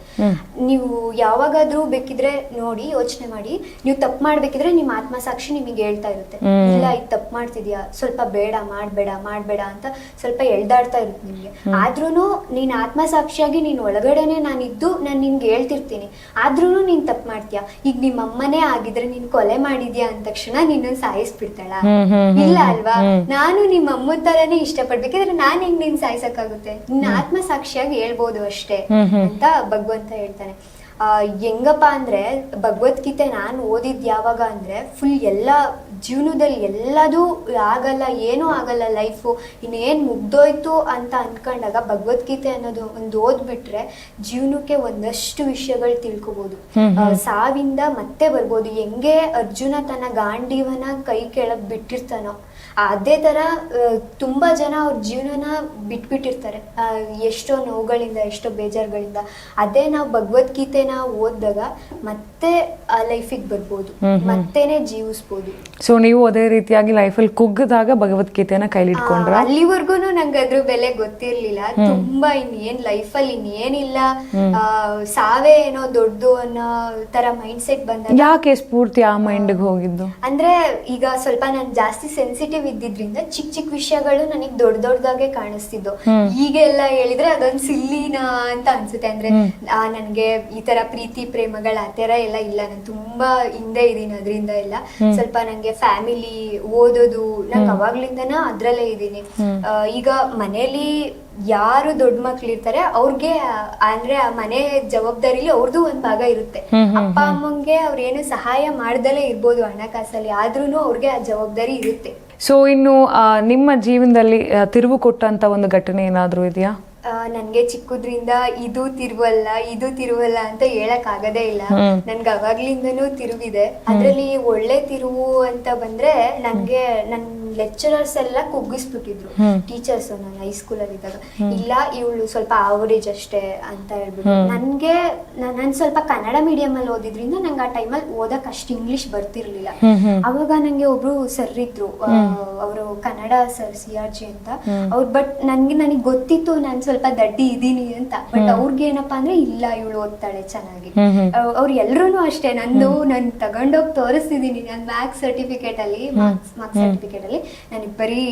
ನೀವು ಯಾವಾಗಾದ್ರೂ ಬೇಕಿದ್ರೆ ನೋಡಿ ಯೋಚನೆ ಮಾಡಿ. ನೀವು ತಪ್ಪು ಮಾಡ್ಬೇಕಿದ್ರೆ ನಿಮ್ಮ ಆತ್ಮಸಾಕ್ಷಿ ನಿಮಗೆ ಹೇಳ್ತಾ ಇರುತ್ತೆ. ಇಲ್ಲ ಇದು ತಪ್ಪು ಮಾಡ್ತಿದ್ಯಾ? ಸ್ವಲ್ಪ ಬೇಡ ಮಾಡ್ಬೇಡ ಮಾಡ್ಬೇಡ ಅಂತ ಸ್ವಲ್ಪ ಎಳ್ದಾಡ್ತಾ ಇರುತ್ತೆ ನಿಮ್ಗೆ. ಆದ್ರೂನು ನೀನ್ ಆತ್ಮಸಾಕ್ಷಿಯಾಗಿ ನೀನ್ ಒಳಗಡೆನೆ ಇದ್ದು ನಾನು ನಿಮ್ಗೆ ಹೇಳ್ತಿರ್ತೀನಿ. ಆದ್ರೂನು ನೀನ್ ತಪ್ಪು ಮಾಡ್ತೀಯಾ? ಈಗ ನಿಮ್ಮ ಅಮ್ಮನೇ ಆಗಿದ್ರೆ ನೀನ್ ಕೊಲೆ ಮಾಡಿದ್ಯಾ ಅಂದ ತಕ್ಷಣ ನಿನ್ನ ಸಾಯಿಸ್ಬಿಡ್ತಾಳ? ಇಲ್ಲ ಅಲ್ವಾ? ನಾನು ನಿಮ್ಮ ಅಮ್ಮ ತರನೇ ಇಷ್ಟಪಡ್ಬೇಕಿದ್ರೆ ನಾನ್ ಹೆಂಗ್ ನೀನ್ ಸಾಯಿಸಕ್ಕಾಗುತ್ತೆ. ನಿನ್ನ ಆತ್ಮಸಾಕ್ಷಿಯಾಗಿ ಹೇಳ್ಬೋದು ಅಷ್ಟೇ ಅಂತ ಭಗವಂತ ಹೇಳ್ತಾನೆ. ಆ ಹೆಂಗಪ್ಪ ಅಂದ್ರೆ ಭಗವದ್ಗೀತೆ ನಾನು ಓದಿದ್ ಯಾವಾಗ ಅಂದ್ರೆ ಫುಲ್ ಎಲ್ಲ ಜೀವನದಲ್ಲಿ ಎಲ್ಲದು ಆಗಲ್ಲ ಏನೂ ಆಗಲ್ಲ ಲೈಫು ಇನ್ನೇನ್ ಮುಗ್ದೋಯ್ತು ಅಂತ ಅನ್ಕೊಂಡಾಗ ಭಗವದ್ಗೀತೆ ಅನ್ನೋದು ಒಂದು ಓದ್ಬಿಟ್ರೆ ಜೀವನಕ್ಕೆ ಒಂದಷ್ಟು ವಿಷಯಗಳು ತಿಳ್ಕೊಬೋದು. ಸಾವಿಂದ ಮತ್ತೆ ಬರ್ಬೋದು. ಹೆಂಗೆ ಅರ್ಜುನ ತನ್ನ ಗಾಂಡೀವನ ಕೈ ಕೆಳಗ್ ಬಿಟ್ಟಿರ್ತಾನೋ. ಅದೇ ತರ ಆ, ತುಂಬಾ ಜನ ಅವ್ರ ಜೀವನನ ಬಿಟ್ಬಿಟ್ಟಿರ್ತಾರೆ. ಎಷ್ಟೋ ನೋವುಗಳಿಂದ ಎಷ್ಟೋ ಬೇಜಾರುಗಳಿಂದ. ಅದೇ ನಾವು ಭಗವದ್ಗೀತೆನ ಓದಿದಾಗ ಮತ್ತೆ ಆ ಲೈಫಿಗೆ ಬರ್ಬೋದು. ಮತ್ತೇನೆ ಜೀವಿಸ್ಬೋದು. ಸೊ ನೀವು ಅದೇ ರೀತಿಯಾಗಿ ಲೈಫಲ್ಲಿ ಕುಗ್ಗದಾಗ ಭಗವದ್ಗೀತೆನ ಕೈಲಿಟ್ಕೊಂಡ್ರೆ? ಅಲ್ಲಿವರೆಗೂ ನಂಗೆ ಅದ್ರ ಬೆಲೆ ಗೊತ್ತಿರ್ಲಿಲ್ಲ. ತುಂಬಾ ಇನ್ನೇನ್ ಲೈಫಲ್ಲಿ ಇನ್ನೇನಿಲ್ಲ. ಸಾವೇ ಏನೋ ದೊಡ್ಡದು ಅನ್ನೋ ತರ ಮೈಂಡ್ ಸೆಟ್ ಬಂದಾಗ ಯಾಕೆ ಸ್ಫೂರ್ತಿ ಆ ಮೈಂಡ್ಗೆ ಹೋಗಿದ್ದು? ಅಂದ್ರೆ ಈಗ ಸ್ವಲ್ಪ ನಾನು ಜಾಸ್ತಿ ಸೆನ್ಸಿಟಿವ್ ಇದ್ದಿದ್ರಿಂದ ಚಿಕ್ಕ ಚಿಕ್ಕ ವಿಷಯಗಳು ನನಗೆ ದೊಡ್ಡ ದೊಡ್ಡದಾಗೆ ಕಾಣಿಸ್ತಿದ್ದು ಈಗೆಲ್ಲ ಹೇಳಿದ್ರೆ ಅದೊಂದ್ ಸಿಲ್ಲಿನ ಅಂತ ಅನ್ಸುತ್ತೆ. ಅಂದ್ರೆ ಆ, ನನ್ಗೆ ಈ ತರ ಪ್ರೀತಿ ಪ್ರೇಮಗಳ ಆ ತರ ಎಲ್ಲ ಇಲ್ಲ. ನಾನು ತುಂಬಾ ಹಿಂದೆ ಇದೀನಿ ಅದರಿಂದ ಎಲ್ಲ. ಸ್ವಲ್ಪ ನಂಗೆ ಫ್ಯಾಮಿಲಿ ಓದೋದು ನಂಗೆ ಅವಾಗ್ಲಿಂದನ ಅದ್ರಲ್ಲೇ ಇದೀನಿ ಆ, ಈಗ ಮನೇಲಿ ಯಾರು ದೊಡ್ಡ ಮಕ್ಳು ಇರ್ತಾರೆ ಅವ್ರಿಗೆ ಅಂದ್ರೆ ಆ ಮನೆ ಜವಾಬ್ದಾರಿಲಿ ಅವ್ರದ್ದು ಒಂದ್ ಭಾಗ ಇರುತ್ತೆ. ಅಪ್ಪ ಅಮ್ಮಂಗೆ ಅವ್ರೇನು ಸಹಾಯ ಮಾಡ್ದಲೇ ಇರ್ಬೋದು ಹಣಕಾಸಲ್ಲಿ ಆದ್ರೂನು ಅವ್ರಿಗೆ ಆ ಜವಾಬ್ದಾರಿ ಇರುತ್ತೆ. ಸೊ ಇನ್ನು ಆ, ನಿಮ್ಮ ಜೀವನದಲ್ಲಿ ಆ, ತಿರುವು ಕೊಟ್ಟಂತ ಒಂದು ಘಟನೆ ಏನಾದ್ರೂ ಇದೆಯಾ? ನನ್ಗೆ ಚಿಕ್ಕದ್ರಿಂದ ಇದು ತಿರುವಲ್ಲ ಇದು ತಿರುವಲ್ಲ ಅಂತ ಹೇಳಕ್ ಆಗದೇ ಇಲ್ಲ ನನ್ಗೆ ಅವಾಗ್ಲಿಂದನೂ ತಿರುವಿದೆ. ಅದ್ರಲ್ಲಿ ಒಳ್ಳೆ ತಿರುವು ಅಂತ ಬಂದ್ರೆ ನನ್ಗೆ ನನ್ ಲೆಕ್ಚರರ್ಸ್ ಎಲ್ಲ ಕುಗ್ಗಿಸ್ಬಿಟ್ಟಿದ್ರು. ಟೀಚರ್ಸ್ ನಾನು ಹೈಸ್ಕೂಲ್ ಅಲ್ಲಿ ಇದ್ದಾಗ. ಇಲ್ಲ ಇವಳು ಸ್ವಲ್ಪ ಆವರೇಜ್ ಅಷ್ಟೇ ಅಂತ ಹೇಳ್ಬಿಟ್ಟು. ನನ್ಗೆ ನಾನ್ ಸ್ವಲ್ಪ ಕನ್ನಡ ಮೀಡಿಯಂ ಅಲ್ಲಿ ಓದಿದ್ರಿಂದ ನಂಗೆ ಆ ಟೈಮಲ್ಲಿ ಓದಕ್ ಅಷ್ಟು ಇಂಗ್ಲಿಷ್ ಬರ್ತಿರ್ಲಿಲ್ಲ. ಅವಾಗ ನಂಗೆ ಒಬ್ರು ಸರ್ ಇದ್ರು. ಅವರು Kannada sir C R G ಅಂತ. ಅವ್ರು ಬಟ್ ನನ್ಗೆ ನನಗೆ ಗೊತ್ತಿತ್ತು ನಾನು ಸ್ವಲ್ಪ ದಡ್ಡಿ ಇದೀನಿ ಅಂತ. ಬಟ್ ಅವ್ರಿಗೆ ಏನಪ್ಪಾ ಅಂದ್ರೆ ಇಲ್ಲ ಇವಳು ಓದ್ತಾಳೆ ಚೆನ್ನಾಗಿ. ಅವ್ರು ಎಲ್ರೂನು ಅಷ್ಟೇ. ನಂದು ನಾನು ತಗೊಂಡೋಗಿ ತೋರಿಸ್ತಿದೀನಿ. ನನ್ ಮ್ಯಾಕ್ಸ್ ಸರ್ಟಿಫಿಕೇಟ್ ಅಲ್ಲಿ ಮಾರ್ಕ್ಸ್ ಮಾರ್ಕ್ಸ್ ಸರ್ಟಿಫಿಕೇಟ್ ಅಲ್ಲಿ ನನಗೆ ಬರೀ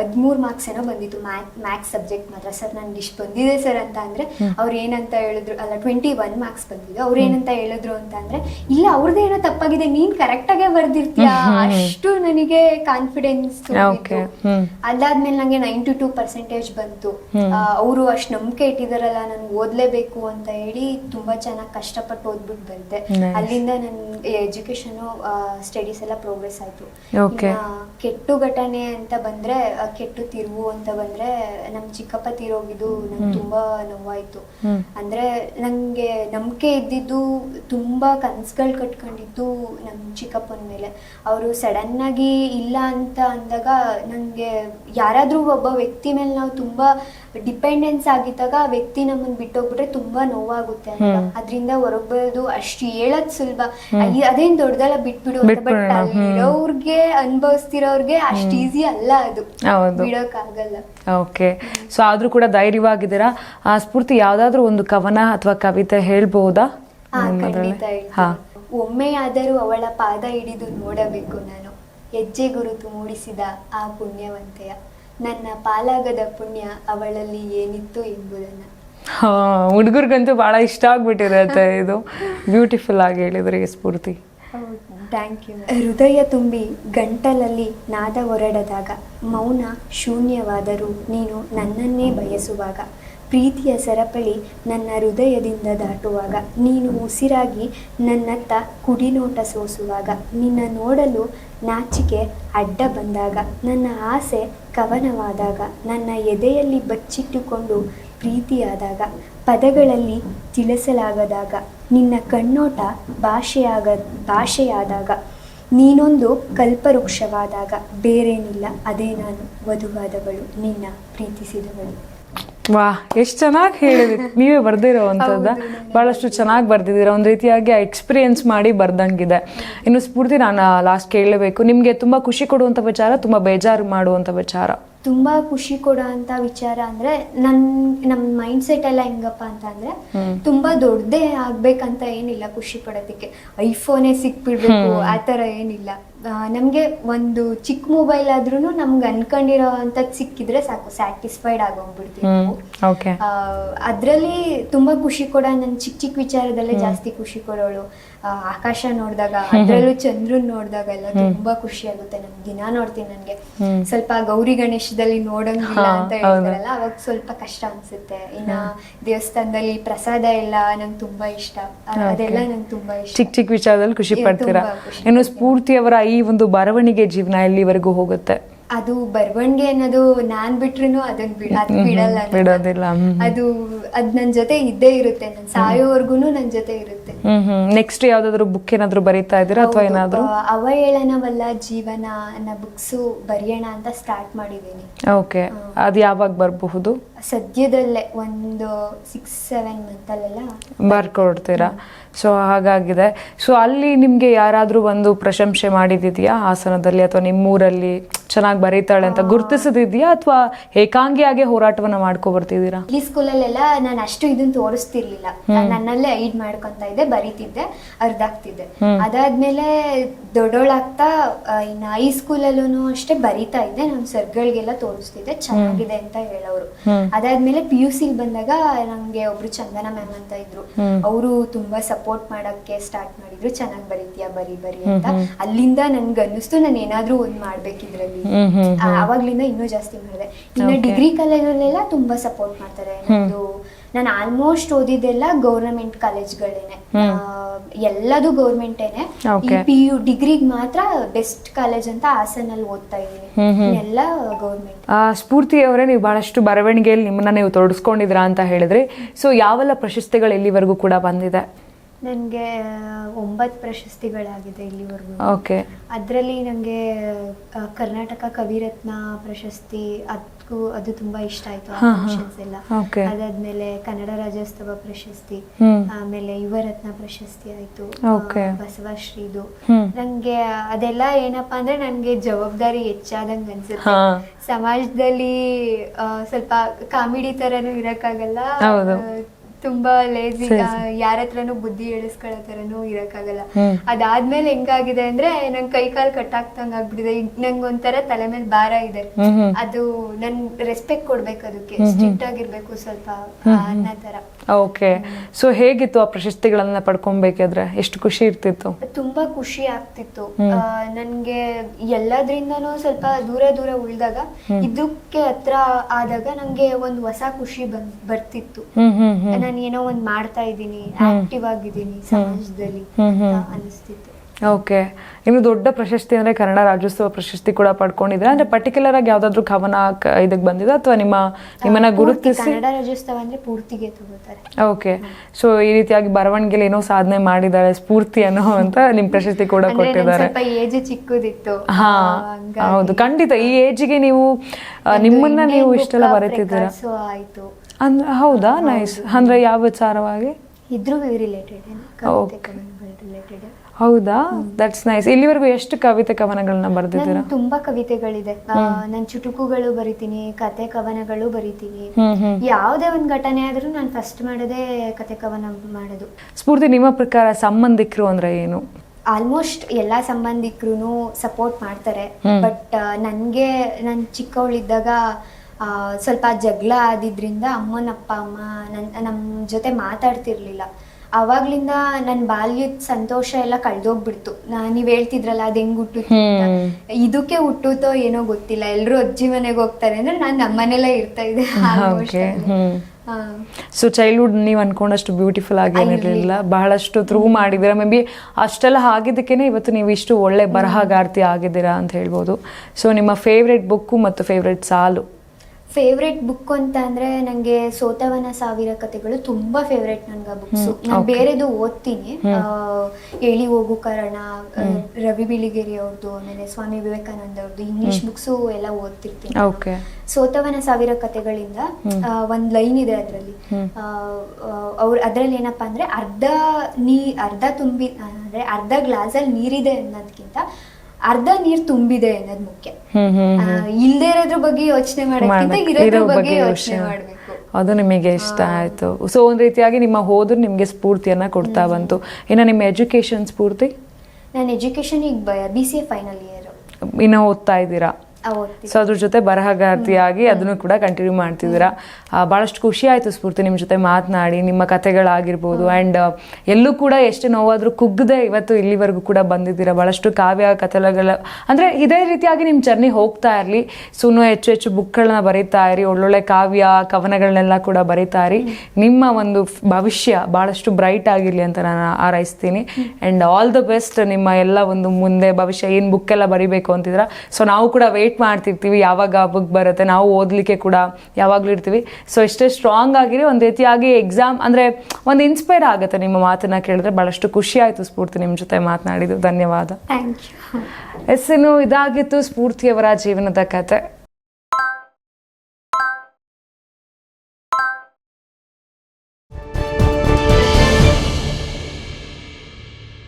ಹದ್ಮೂರ್ ಮಾರ್ಕ್ಸ್ ಏನೋ ಬಂದಿತ್ತು. ಮ್ಯಾಕ್ಸ್ ಸಬ್ಜೆಕ್ಟ್ ಮಾತ್ರ. ಸರ್ ನನ್ಗೆ ಇಷ್ಟು ಬಂದಿದೆ ಸರ್ ಅಂತ ಅಂದ್ರೆ ಅವ್ರು ಏನಂತ ಹೇಳಿದ್ರು ಅಲ್ಲ ಟ್ವೆಂಟಿ ಒನ್ ಮಾರ್ಕ್ಸ್ ಬಂದಿದ್ರು ಅವ್ರು ಏನಂತ ಹೇಳಿದ್ರು ಅಂತ ಅಂದ್ರೆ ಇಲ್ಲ ಅವ್ರದ್ದು ಏನೋ ತಪ್ಪಾಗಿದೆ. ನೀನ್ ಕರೆಕ್ಟ್ ಆಗೇ ಬರ್ದಿರ್ತೀಯ? ಅಷ್ಟು ನನಗೆ ಕಾನ್ಫಿಡೆನ್ಸ್. ಅದಾದ್ಮೇಲೆ ನಂಗೆ ನೈಂಟಿ ಟೂ ಪರ್ಸೆಂಟೇಜ್ ಬಂತು ಅವರು ಅಷ್ಟು ನಂಬಿಕೆ ಇಟ್ಟಿದಾರಲ್ಲ ನಾನು ಓದ್ಲೇಬೇಕು ಅಂತ ಹೇಳಿ ತುಂಬಾ ಚೆನ್ನಾಗಿ ಕಷ್ಟಪಟ್ಟು ಓದ್ಬಿಟ್ಟು ಬಂದೆ. ಅಲ್ಲಿಂದ ನನ್ನ ಎಜುಕೇಶನ್ ಸ್ಟಡೀಸ್ ಎಲ್ಲ ಪ್ರೋಗ್ರೆಸ್ ಆಯ್ತು. ಕೆಟ್ಟು ಘಟನೆ ಅಂತ ಬಂದ್ರೆ ಕೆಟ್ಟು ತಿರುವು ಅಂತ ಬಂದ್ರೆ ನಮ್ ಚಿಕ್ಕಪ್ಪ ತಿರೋಗಿದ್ದು ನಂಗೆ ತುಂಬಾ ನೋವಾಯ್ತು. ಅಂದ್ರೆ ನಂಗೆ ನಂಬಿಕೆ ಇದ್ದಿದ್ದು ತುಂಬಾ ಕನ್ಸುಗಳು ಕಟ್ಕೊಂಡಿದ್ದು ನಮ್ ಚಿಕ್ಕಪ್ಪನ ಮೇಲೆ. ಅವರು ಸಡನ್ ಆಗಿ ಇಲ್ಲ ಅಂತ ಅಂದಾಗ ನಂಗೆ ಯಾರಾದ್ರೂ ಒಬ್ಬ ವ್ಯಕ್ತಿ ಮೇಲೆ ನಾವು ತುಂಬಾ ಡಿಪೆಂಡೆನ್ಸ್ ಆಗಿದ್ದಾಗ ಆ ವ್ಯಕ್ತಿ ನಮ್ಮನ್ನ ಬಿಟ್ಟೋಗ್ಬಿಟ್ರೆ ತುಂಬಾ ನೋವಾಗುತ್ತೆ ಅಂತ. ಅದ್ರಿಂದ ಹೊರಬರೋದು ಅಷ್ಟು ಹೇಳದ್ ಸುಲಭ. ಅಯ್ಯ, ಅದೇನ್ ದೊಡ್ಡದಲ್ಲ ಬಿಟ್ಬಿಡು ಅಂತ ಬಟ್. ಅಲ್ಲಿರೋರ್ಗೆ ಅನ್ಭವಿಸ್ತಿರೋರ್ಗೆ ಅಷ್ಟು ಈಸಿ ಅಲ್ಲ ಅದು. ಬಿಡೋಕ್ಕಾಗಲ್ಲ. ಓಕೆ. ಸೊ ಆದ್ರೂ ಕೂಡ ಧೈರ್ಯವಾಗಿದ್ದೀರಾ? ಆ ಸ್ಫೂರ್ತಿ ಯಾವ್ದಾದ್ರು ಒಂದು ಕವನ ಅಥವಾ ಕವಿತೆ ಹೇಳ್ಬಹುದಾ? ಹಾ. ಒಮ್ಮೆಯಾದರೂ ಅವಳ ಪಾದ ಹಿಡಿದು ನೋಡಬೇಕು ನಾನು. ಹೆಜ್ಜೆ ಗುರುತು ಮೂಡಿಸಿದ ಆ ಪುಣ್ಯವಂತೆಯ. ನನ್ನ ಪಾಲಾಗದ ಪುಣ್ಯ ಅವಳಲ್ಲಿ ಏನಿತ್ತು ಎಂಬುದನ್ನ. ಹಾ ಹುಡುಗರಿಗಂತೂ ಬಹಳ ಇಷ್ಟ ಆಗ್ಬಿಟ್ಟಿರತ್ತೆ ಇದು. ಬ್ಯೂಟಿಫುಲ್ ಆಗಿ ಹೇಳಿದ್ರೆ ಸ್ಫೂರ್ತಿ. ಥ್ಯಾಂಕ್ ಯು ಹೃದಯ ತುಂಬಿ ಗಂಟಲಲ್ಲಿ ನಾದ ಹೊರಡದಾಗ ಮೌನ ಶೂನ್ಯವಾದರೂ ನೀನು ನನ್ನನ್ನೇ ಬಯಸುವಾಗ ಪ್ರೀತಿಯ ಸರಪಳಿ ನನ್ನ ಹೃದಯದಿಂದ ದಾಟುವಾಗ ನೀನು ಉಸಿರಾಗಿ ನನ್ನತ್ತ ಕುಡಿನೋಟ ಸೋಸುವಾಗ ನಿನ್ನ ನೋಡಲು ನಾಚಿಕೆ ಅಡ್ಡ ಬಂದಾಗ ನನ್ನ ಆಸೆ ಕವನವಾದಾಗ, ನನ್ನ ಎದೆಯಲ್ಲಿ ಬಚ್ಚಿಟ್ಟುಕೊಂಡು ಪ್ರೀತಿಯಾದಾಗ, ಪದಗಳಲ್ಲಿ ತಿಳಿಸಲಾಗದಾಗ, ನಿನ್ನ ಕಣ್ಣೋಟ ಭಾಷೆಯಾಗ, ಭಾಷೆಯಾದಾಗ, ನೀನೊಂದು ಕಲ್ಪವೃಕ್ಷವಾದಾಗ, ಬೇರೇನಿಲ್ಲ, ಅದೇ ನಾನು ವಧುವಾದವಳು, ನಿನ್ನ ಪ್ರೀತಿಸಿದವಳು. ವಾ ಎಷ್ಟು ಚೆನ್ನಾಗಿ ಹೇಳಿದ್ರಿ ನೀವೇ ಬರ್ದಿರೋವಂಥದ್ದು. ಭಾಳಷ್ಟು ಚೆನ್ನಾಗಿ ಬರ್ದಿದ್ದೀರ. ಒಂದು ರೀತಿಯಾಗಿ ಎಕ್ಸ್ಪೀರಿಯೆನ್ಸ್ ಮಾಡಿ ಬರ್ದಂಗಿದೆ. ಇನ್ನು ಸ್ಫೂರ್ತಿ ನಾನು ಲಾಸ್ಟ್ ಕೇಳಲೇಬೇಕು. ನಿಮಗೆ ತುಂಬ ಖುಷಿ ಕೊಡುವಂಥ ವಿಚಾರ ತುಂಬ ಬೇಜಾರು ಮಾಡುವಂಥ ವಿಚಾರ. ತುಂಬಾ ಖುಷಿ ಕೊಡುವಂತ ಅಂತ ವಿಚಾರ ಅಂದ್ರೆ ನನ್ ನಮ್ ಮೈಂಡ್ ಸೆಟ್ ಎಲ್ಲ ಹೆಂಗಪ್ಪ ಅಂತ ಅಂದ್ರೆ ತುಂಬಾ ದೊಡ್ಡದೇ ಆಗ್ಬೇಕಂತ ಏನಿಲ್ಲ ಖುಷಿ ಪಡೋದಕ್ಕೆ. ಐಫೋನೇ ಸಿಕ್ಬಿಡ್ಬೇಕು ಆ ಏನಿಲ್ಲ. ನಮ್ಗೆ ಒಂದು ಚಿಕ್ಕ ಮೊಬೈಲ್ ಆದ್ರೂ ನಮ್ಗೆ ಅನ್ಕೊಂಡಿರೋ ಅಂತ ಸಿಕ್ಕಿದ್ರೆ ಸಾಕು ಸ್ಯಾಟಿಸ್ಫೈಡ್ ಆಗೋಗ್ಬಿಡ್ತೀವಿ ನಾವು. ಆ, ಅದ್ರಲ್ಲಿ ತುಂಬಾ ಖುಷಿ ಕೊಡೋ ನನ್ ಚಿಕ್ಕ ಚಿಕ್ಕ ವಿಚಾರದಲ್ಲೇ ಜಾಸ್ತಿ ಖುಷಿ ಕೊಡೋಳು. ಆಕಾಶ ನೋಡಿದಾಗ ಅದರಲ್ಲೂ ಚಂದ್ರನ್ ನೋಡಿದಾಗ ಎಲ್ಲ ತುಂಬಾ ಖುಷಿ ಆಗುತ್ತೆ. ನನ್ ದಿನ ನೋಡ್ತೀನಿ ನನ್ಗೆ. ಸ್ವಲ್ಪ ಗೌರಿ ಗಣೇಶದಲ್ಲಿ ನೋಡಂಗಿಲ್ಲ ಅಂತ. ಹೇಳ್ತಾರಲ್ಲ ಅವಾಗ ಸ್ವಲ್ಪ ಕಷ್ಟ ಅನ್ಸುತ್ತೆ. ಇನ್ನ ದೇವಸ್ಥಾನದಲ್ಲಿ ಪ್ರಸಾದ ಎಲ್ಲ ನಂಗೆ ತುಂಬಾ ಇಷ್ಟ. ಅದೆಲ್ಲ ನಂಗೆ ತುಂಬಾ ಇಷ್ಟ. ಚಿಕ್ಕ ಚಿಕ್ಕ ವಿಚಾರದಲ್ಲಿ ಖುಷಿ ಪಡ್ತೀರಾ? ಏನು ಸ್ಫೂರ್ತಿ ಇನ್ನು ಸ್ಫೂರ್ತಿಯವರ ಈ ಒಂದು ಬರವಣಿಗೆ ಜೀವನ ಎಲ್ಲಿವರೆಗೂ ಹೋಗುತ್ತೆ? ಅದು ಬರವಣಿಗೆ ಅನ್ನೋದು ನಾನ್ ಬಿಟ್ರು ಅದನ್ನ ಬಿಡ ಅದ್ ಬಿಡಲ್ಲ ನನ್ನ. ಬಿಡೋದಿಲ್ಲ ಹ್ಮ್ ಅದು ಅದ್ ನನ್ ಜೊತೆ ಇದ್ದೇ ಇರುತ್ತೆ ನನ್ ಸಾಯೋವರ್ಗುನು ನನ್ ಜೊತೆ ಇರುತ್ತೆ. ಹ್ಮ್ ಹ್ಮ್ ನೆಕ್ಸ್ಟ್ ಯಾವ್ದಾದ್ರು ಬುಕ್ ಏನಾದ್ರು ಬರೀತಾ ಇದ್ದೀರಾ ಅಥವಾ ಹೌದು, ಏನಾದ್ರು? ಅವಹೇಳನವಲ್ಲ ಜೀವನ ಅನ್ನೋ ಬುಕ್ಸು ಬರೆಯೋಣ ಅಂತ ಸ್ಟಾರ್ಟ್ ಮಾಡಿದೀನಿ ಓಕೆ ಅದು ಯಾವಾಗ ಬರಬಹುದು? ಸದ್ಯದಲ್ಲೇ ಒಂದು ಸಿಕ್ಸ್ ಸೆವೆನ್ ಮಂತಲ್ಲೆಲ್ಲ ಬರ್ಕೊಡ್ತೀರಾ? ಸೊ ಹಾಗಾಗಿದೆ. ಸೊ ಅಲ್ಲಿ ನಿಮಗೆ ಯಾರಾದರೂ ಒಂದು ಪ್ರಶಂಸೆ ಮಾಡಿದಿದೆಯಾ? ಹಾಸನದಲ್ಲಿ ಅಥವಾ ನಿಮ್ಮೂರಲ್ಲಿ ಚೆನ್ನಾಗಿ ಬರೀತಾಳೆ ಅಂತ ಗುರುತಿಸದಿದ್ಯಾ? ಅಥವಾ ಏಕಾಂಗಿಯಾಗಿ ಹೋರಾಟವನ್ನ ಮಾಡ್ಕೊ ಬರ್ತಿದ್ದೀರಾ? ಈ ಸ್ಕೂಲಲ್ಲೆಲ್ಲ ನಾನು ಅಷ್ಟು ಇದನ್ನ ತೋರಿಸ್ತಿರ್ಲಿಲ್ಲ. ನನ್ನಲ್ಲೇ ಐಡ್ ಮಾಡ್ಕೊಂತ ಇದ್ದೆ ಬರೀತಿದ್ದೆ ಅರ್ಧಾಗ್ತಿದ್ದೆ. ಅದಾದ್ಮೇಲೆ ದೊಡ್ಡೋಳಾಗ್ತಾ ಇನ್ನು ಹೈ ಸ್ಕೂಲಲ್ಲೂ ಅಷ್ಟೇ ಬರಿತಾ ಇದ್ದೆ. ನಮ್ಮ ಸರ್ಗಳಿಗೆಲ್ಲ ತೋರಿಸ್ತಿದ್ದೆ. ಚೆನ್ನಾಗಿದೆ ಅಂತ ಹೇಳೋರು. ಅದಾದ್ಮೇಲೆ ಪಿ ಯು ಸಿಲ್ ಬಂದಾಗ ನಮ್ಗೆ ಒಬ್ರು ಚಂದನ ಮ್ಯಾಮ್ ಅಂತ ಇದ್ರು. ಅವರು ತುಂಬಾ ಸಪೋರ್ಟ್ ಮಾಡಕ್ಕೆ ಸ್ಟಾರ್ಟ್ ಮಾಡಿದ್ರು ಚೆನ್ನಾಗಿ ಬರೀತೀಯಾ ಬರಿ ಬರಿ ಅಂತ. ಅಲ್ಲಿಂದ ನನ್ಗೆ ಅನ್ನಿಸ್ತು ನಾನು ಏನಾದ್ರೂ ಒಂದ್ ಮಾಡ್ಬೇಕಿದ್ರಲ್ಲಿ. ಅವಾಗ್ಲಿಂದ ಇನ್ನೂ ಜಾಸ್ತಿ ಮಾಡಿದೆ. ಇನ್ನು ಡಿಗ್ರಿ ಕಾಲೇಜಲ್ಲೆಲ್ಲ ತುಂಬಾ ಸಪೋರ್ಟ್ ಮಾಡ್ತಾರೆ. ನಂದು ನಾನು ಆಲ್ಮೋಸ್ಟ್ ಓದಿದ್ದೆಲ್ಲ ಗೌರ್ನಮೆಂಟ್ ಕಾಲೇಜ್ಗಳೇನೆ. ಎಲ್ಲದು ಗೌರ್ಮೆಂಟೇನೆ. ಪಿ ಯು ಡಿಗ್ರಿಗೆ ಮಾತ್ರ ಬೆಸ್ಟ್ ಕಾಲೇಜ್ ಅಂತ ಹಾಸನಲ್ಲಿ ಓದ್ತಾ ಇದ್ದೀನಿ. ಎಲ್ಲ ಗೌರ್ಮೆಂಟ್ ಸ್ಫೂರ್ತಿ ಅವರೇ ನೀವು ಬಹಳಷ್ಟು ಬರವಣಿಗೆಯಲ್ಲಿ ನಿಮ್ಮನ್ನ ನೀವು ತೊಡಸ್ಕೊಂಡಿದ್ರಾ ಅಂತ ಹೇಳಿದ್ರಿ. ಸೊ ಯಾವೆಲ್ಲ ಪ್ರಶಸ್ತಿಗಳು ಇಲ್ಲಿವರೆಗೂ ಕೂಡ ಬಂದಿದೆ? ನನಗೆ ಒಂಬತ್ತು ಪ್ರಶಸ್ತಿಗಳಾಗಿದೆ ಇಲ್ಲಿವರೆಗೂ ಓಕೆ ಅದರಲ್ಲಿ ನನಗೆ ಕರ್ನಾಟಕ ಕವಿರತ್ನ ಪ್ರಶಸ್ತಿ ಅದಕ್ಕೂ ಅದು ತುಂಬಾ ಇಷ್ಟ ಆಯ್ತು ಆ functions ಎಲ್ಲ. ಅದಾದ್ಮೇಲೆ ಕನ್ನಡ ರಾಜ್ಯೋತ್ಸವ ಪ್ರಶಸ್ತಿ ಆಮೇಲೆ ಯುವರತ್ನ ಪ್ರಶಸ್ತಿ ಆಯ್ತು Okay. ಬಸವಶ್ರೀದು. ನಂಗೆ ಅದೆಲ್ಲ ಏನಪ್ಪಾ ಅಂದ್ರೆ ನನಗೆ ಜವಾಬ್ದಾರಿ ಹೆಚ್ಚಾದಂಗ ಅನ್ಸುತ್ತೆ ಹಾ. ಸಮಾಜದಲ್ಲಿ ಆ, ಸ್ವಲ್ಪ ಕಾಮಿಡಿ ತರನು ಇರಕ್ಕಾಗಲ್ಲ ಹೌದು. ಆ, ತುಂಬಾ ಲೇಜಿ. ಯಾರ ಹತ್ರನೂ ಬುದ್ಧಿ ಹೇಳಿಸ್ಕೊಳ್ಳೋ ತರನು ಇರಕ್ಕಾಗಲ್ಲ ಅದಾದ್ಮೇಲೆ ಹೆಂಗಾಗಿದೆ ಅಂದ್ರೆ ನಂಗ್ ಕೈ ಕಾಲ್ ಕಟ್ಟಾಕ್ತಂಗ್ ಆಗ್ಬಿಟ್ಟಿದೆ. ಈಗ ನಂಗೆ ಒಂಥರ ತಲೆ ಮೇಲೆ ಭಾರ ಇದೆ. ಅದು ನನ್ ರೆಸ್ಪೆಕ್ಟ್ ಕೊಡ್ಬೇಕು ಅದಕ್ಕೆ ಸ್ಟ್ರಿಕ್ಟ್ ಆಗಿರ್ಬೇಕು ಸ್ವಲ್ಪ ಅನ್ನೋ ತರ ಓಕೆ ಸೊ ಹೇಗಿತ್ತು ಆ ಪ್ರಶಸ್ತಿಗಳನ್ನ ಪಡ್ಕೊಬೇಕಾದ್ರೆ? ಎಷ್ಟು ಖುಷಿ ಇರ್ತಿತ್ತು? ತುಂಬಾ ಖುಷಿ ಆಗ್ತಿತ್ತು. ನನ್ಗೆ ಎಲ್ಲದ್ರಿಂದನೂ ಸ್ವಲ್ಪ ದೂರ ದೂರ ಉಳಿದಾಗ ಇದಕ್ಕೆ ಹತ್ರ ಆದಾಗ ನಂಗೆ ಒಂದು ಹೊಸ ಖುಷಿ ಬಂದ್ ಬರ್ತಿತ್ತು. ನಾನು ಏನೋ ಒಂದ್ ಮಾಡ್ತಾ ಇದ್ದೀನಿ ಆಕ್ಟಿವ್ ಆಗಿದ್ದೀನಿ ಸಮಾಜದಲ್ಲಿ. ಅನಿಸ್ತಿತ್ತು. ಓಕೆ ಇನ್ನು ದೊಡ್ಡ ಪ್ರಶಸ್ತಿ ಅಂದ್ರೆ ಕನ್ನಡ ರಾಜ್ಯೋತ್ಸವ ಪ್ರಶಸ್ತಿ ಕೂಡ ಪಡ್ಕೊಂಡಿದ್ರೆ ಅಂದ್ರೆ ಪರ್ಟಿಕ್ಯುಲರ್ ಆಗಿ ಯಾವುದಾದ್ರೂ ಕವನ ಇದಕ್ಕೆ ಇದಕ್ ಬಂದಿದೆ ಅಥವಾ ನಿಮ್ಮ ನಿಮ್ಮನ್ನ ಗುರುತಿಸಿ? ಕನ್ನಡ ರಾಜ್ಯೋತ್ಸವ ಅಂದ್ರೆ ಪೂರ್ತಿಗೆ ತಗೋತಾರೆ. ಓಕೆ ಸೊ ಈ ರೀತಿಯಾಗಿ ಬರವಣಿಗೆಲಿ ಏನೋ ಸಾಧನೆ ಮಾಡಿದ್ದಾರೆ ಸ್ಫೂರ್ತಿ ಅನ್ನೋ ಅಂತ ನಿಮ್ಮ ಪ್ರಶಸ್ತಿ ಕೂಡ ಕೊಟ್ಟಿದ್ದಾರೆ. ಏಜ್ ಚಿಕ್ಕದಿತ್ತು. ಹಾ ಹೌದು. ಖಂಡಿತ ಈ ಏಜ್ಗೆ ನೀವು ನಿಮ್ಮನ್ನ ನೀವು ಇಷ್ಟೆಲ್ಲ ಬರೀತಿದ್ದೀರಾ? ಆಯ್ತು. ಅಂದ್ರೆ ಹೌದಾ? ನೈಸ್ ಅಂದ್ರೆ ಯಾವ ವಿಚಾರವಾಗಿ? ಇದ್ರೂ ರಿಲೇಟೆಡ್ ಓಕೆ ರಿಲೇಟೆಡ್ ಹೌದಾ? ದಟ್ಸ್ ನೈಸ್ ಇಲ್ಲಿವರೆಗೂ ಎಷ್ಟು ಕವಿತೆ ಕವನಗಳನ್ನ ಬರೆದಿದ್ದೀರಾ? ನನ್ ತುಂಬಾ ಕವಿತೆಗಳಿದೆ. ಆ, ನನ್ ಚುಟುಕುಗಳು ಬರಿತೀನಿ ಕತೆ ಕವನಗಳು ಬರಿತೀನಿ. ಯಾವುದೇ ಒಂದ್ ಘಟನೆ ಆದ್ರೂ ನಾನು ಫಸ್ಟ್ ಮಾಡೋದೇ ಕತೆ ಕವನ ಮಾಡೋದು. ಸ್ಫೂರ್ತಿ ನಿಮ್ಮ ಪ್ರಕಾರ ಸಂಬಂಧಿಕರು ಅಂದ್ರೆ ಏನು? ಆಲ್ಮೋಸ್ಟ್ ಎಲ್ಲಾ ಸಂಬಂಧಿಕರು ಸಪೋರ್ಟ್ ಮಾಡ್ತಾರೆ. ಬಟ್ ನನ್ಗೆ ನನ್ ಚಿಕ್ಕವಳಿದ್ದಾಗ ಆ, ಸ್ವಲ್ಪ ಜಗಳ ಆದಿದ್ರಿಂದ ಅಮ್ಮನಪ್ಪ ಅಮ್ಮ ನನ್ ನಮ್ ಜೊತೆ ಮಾತಾಡ್ತಿರ್ಲಿಲ್ಲ. ಅವಾಗ್ಲಿಂದ ನನ್ ಬಾಲ್ಯದ ಸಂತೋಷ ಎಲ್ಲ ಕಳ್ದೋಗ್ಬಿಡ್ತು. ನಾ- ನೀವ್ ಹೇಳ್ತಿದ್ರಲ್ಲ ಅದ್ ಹೆಂಗ್ ಹುಟ್ಟುತ್ತೆ ಇದಕ್ಕೆ ಹುಟ್ಟುತ್ತೋ ಏನೋ ಗೊತ್ತಿಲ್ಲ. ಎಲ್ರು ಅಜ್ಜಿ ಮನೆಗೆ ಹೋಗ್ತಾರೆ ಅಂದ್ರೆ ನಾನ್ ನಮ್ಮನೆಲ್ಲ ಇರ್ತಾ ಇದ್ದೆ. ಸೊ ಚೈಲ್ಡ್ಹುಡ್ ನೀವು ಅನ್ಕೊಂಡಷ್ಟು ಬ್ಯೂಟಿಫುಲ್ ಆಗಿ ಏನಿರಲಿಲ್ಲ. ಬಹಳಷ್ಟು ಥ್ರೂ ಮಾಡಿದಿರ ಮೇ ಬಿ ಅಷ್ಟೆಲ್ಲ ಆಗಿದ್ದಕ್ಕೇನೆ ಇವತ್ತು ನೀವು ಇಷ್ಟು ಒಳ್ಳೆ ಬರಹಗಾರ್ತಿ ಆಗಿದ್ದೀರಾ ಅಂತ ಹೇಳ್ಬೋದು. ಸೊ ನಿಮ್ಮ ಫೇವ್ರೆಟ್ ಬುಕ್ಕು ಮತ್ತು ಫೇವ್ರೆಟ್ ಸಾಲು? ಫೇವ್ರೆಟ್ ಬುಕ್ ಅಂತ ಅಂದ್ರೆ ನಂಗೆ ಸೋತವನ ಸಾವಿರ ಕಥೆಗಳು ತುಂಬಾ ಫೇವ್ರೆಟ್ ನನ್ಗೆ ಆ ಬುಕ್ಸ್ ನಾನು ಬೇರೆದು ಓದ್ತೀನಿ. ಆ, ಹೇಳಿ ಹೋಗು ಕಾರಣ ರವಿ ಬಿಳಿಗೇರಿ ಅವ್ರದ್ದು ಆಮೇಲೆ ಸ್ವಾಮಿ ವಿವೇಕಾನಂದ ಅವ್ರದ್ದು ಇಂಗ್ಲಿಷ್ ಬುಕ್ಸು ಎಲ್ಲ ಓದ್ತಿರ್ತೀನಿ. ಸೋತವನ ಸಾವಿರ ಕಥೆಗಳಿಂದ ಒಂದ್ ಲೈನ್ ಇದೆ ಅದ್ರಲ್ಲಿ. ಅವ್ರ ಅದ್ರಲ್ಲಿ ಏನಪ್ಪಾ ಅಂದ್ರೆ ಅರ್ಧ ನೀ ಅರ್ಧ ತುಂಬಿ ಅಂದ್ರೆ ಅರ್ಧ ಗ್ಲಾಸಲ್ಲಿ ನೀರಿದೆ ಅನ್ನೋದ್ಕಿಂತ ಅರ್ಧ ನೀರ್ ತುಂಬಿದೆ ಅನ್ನೋದು ಮುಖ್ಯ. ಇಲ್ದೇ ಇರೋದ್ರ ಬಗ್ಗೆ ಯೋಚನೆ. ಇರೋದ್ರ ಬಗ್ಗೆ ಯೋಚನೆ ಮಾಡ್ಬೇಕು. ಅದು ನಿಮಗೆ ಇಷ್ಟ ಆಯ್ತು. ಸೊ ಒಂದ್ ರೀತಿಯಾಗಿ ನಿಮ್ಮ ಹೋದ್ರು ನಿಮ್ಗೆ ಸ್ಫೂರ್ತಿಯನ್ನ ಕೊಡ್ತಾ ಬಂತು. ಇನ್ನು ನಿಮ್ಮ ಎಜುಕೇಶನ್ ಸ್ಫೂರ್ತಿ? ನಾನು ಎಜುಕೇಶನ್ ಈಗ B C A final year ಇನ್ನು ಓದ್ತಾ ಇದ್ದೀರಾ? ಸೊ ಅದ್ರ ಜೊತೆ ಬರಹಗಾರ್ತಿಯಾಗಿ ಅದನ್ನು ಕೂಡ ಕಂಟಿನ್ಯೂ ಮಾಡ್ತಿದ್ದೀರಾ. ಭಾಳಷ್ಟು ಬಹಳಷ್ಟು ಖುಷಿ ಆಯ್ತು ಸ್ಫೂರ್ತಿ ನಿಮ್ಮ ಜೊತೆ ಮಾತನಾಡಿ ನಿಮ್ಮ ಕಥೆಗಳಾಗಿರ್ಬೋದು ಆ್ಯಂಡ್ ಎಲ್ಲೂ ಕೂಡ ಎಷ್ಟು ನೋವಾದರೂ ಕುಗ್ಗದೆ ಇವತ್ತು ಇಲ್ಲಿವರೆಗೂ ಕೂಡ ಬಂದಿದ್ದೀರಾ. ಬಹಳಷ್ಟು ಕಾವ್ಯ ಕಥೆಗಳ ಅಂದರೆ ಇದೇ ರೀತಿಯಾಗಿ ನಿಮ್ಮ ಜರ್ನಿ ಹೋಗ್ತಾ ಇರಲಿ. ಸೊ ಇನ್ನೂ ಹೆಚ್ಚು ಹೆಚ್ಚು ಬುಕ್ಗಳನ್ನ ಬರೀತಾ ಇರಿ ಒಳ್ಳೊಳ್ಳೆ ಕಾವ್ಯ ಕವನಗಳನ್ನೆಲ್ಲ ಕೂಡ ಬರೀತಾ ಇರಿ. ನಿಮ್ಮ ಒಂದು ಭವಿಷ್ಯ ಭಾಳಷ್ಟು ಬ್ರೈಟ್ ಆಗಿರಲಿ ಅಂತ ನಾನು ಆರೈಸ್ತೀನಿ. ಆ್ಯಂಡ್ ಆಲ್ ದ ಬೆಸ್ಟ್ ನಿಮ್ಮ ಎಲ್ಲ ಒಂದು ಮುಂದೆ ಭವಿಷ್ಯ ಏನು ಬುಕ್ ಎಲ್ಲ ಬರಿಬೇಕು ಅಂತಿದ್ರ ಸೊ ನಾವು ಕೂಡ ವೇಟ್ ವೇಟ್ ಮಾಡ್ತಿರ್ತೀವಿ ಯಾವಾಗ ಬುಕ್ ಬರುತ್ತೆ ನಾವು ಓದಲಿಕ್ಕೆ ಕೂಡ ಯಾವಾಗಲೂ ಇರ್ತೀವಿ. ಸೊ ಎಷ್ಟೇ ಸ್ಟ್ರಾಂಗ್ ಆಗಿರಿ ಒಂದು ರೀತಿಯಾಗಿ ಎಕ್ಸಾಮ್ ಅಂದರೆ ಒಂದು ಇನ್ಸ್ಪೈರ್ ಆಗುತ್ತೆ ನಿಮ್ಮ ಮಾತನ್ನು ಕೇಳಿದ್ರೆ. ಭಾಳಷ್ಟು ಖುಷಿ ಆಯಿತು ಸ್ಫೂರ್ತಿ ನಿಮ್ಮ ಜೊತೆ ಮಾತನಾಡಿದ್ದು. ಧನ್ಯವಾದ. ಥ್ಯಾಂಕ್ ಯು ಎಸ್ ಇನ್ನು ಇದಾಗಿತ್ತು ಸ್ಫೂರ್ತಿಯವರ ಜೀವನದ ಕತೆ.